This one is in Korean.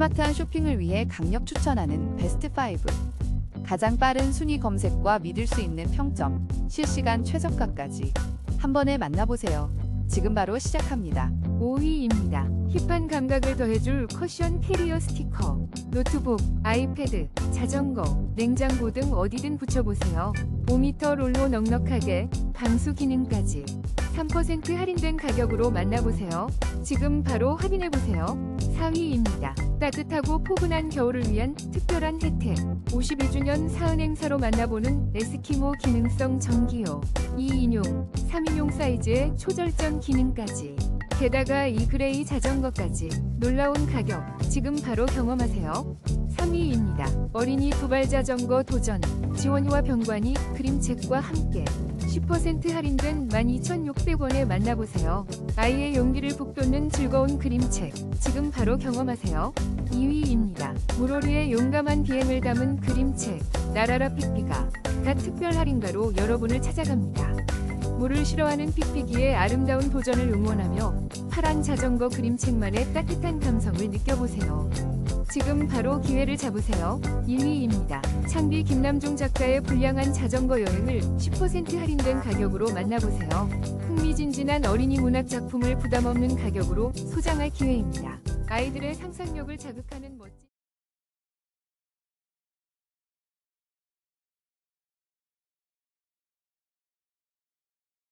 스마트한 쇼핑을 위해 강력 추천하는 베스트 5. 가장 빠른 순위 검색과 믿을 수 있는 평점, 실시간 최저가까지 한 번에 만나보세요. 지금 바로 시작합니다. 5위입니다. 힙한 감각을 더해줄 커션 캐리어 스티커. 노트북, 아이패드, 자전거, 냉장고 등 어디든 붙여보세요. 5m 롤로 넉넉하게 방수 기능까지 3% 할인된 가격으로 만나보세요. 지금 바로 확인해보세요. 4위입니다. 따뜻하고 포근한 겨울을 위한 특별한 혜택. 52주년 사은 행사로 만나보는 에스키모 기능성 전기요. 2인용, 3인용 사이즈의 초절전 기능까지. 게다가 이 그레이 자전거까지 놀라운 가격 지금 바로 경험하세요. 3위입니다. 어린이 두발 자전거 도전 지원이와 병관이 그림책과 함께 10% 할인된 12,600원에 만나보세요. 아이의 용기를 북돋는 즐거운 그림책 지금 바로 경험하세요. 2위입니다. 물오리의 용감한 비행을 담은 그림책 나라라 픽피가 갓 특별 할인가로 여러분을 찾아갑니다. 물을 싫어하는 픽픽이의 아름다운 도전을 응원하며 파란 자전거 그림책만의 따뜻한 감성을 느껴보세요. 지금 바로 기회를 잡으세요. 1위입니다. 창비 김남중 작가의 불량한 자전거 여행을 10% 할인된 가격으로 만나보세요. 흥미진진한 어린이 문학 작품을 부담 없는 가격으로 소장할 기회입니다. 아이들의 상상력을 자극하는 멋진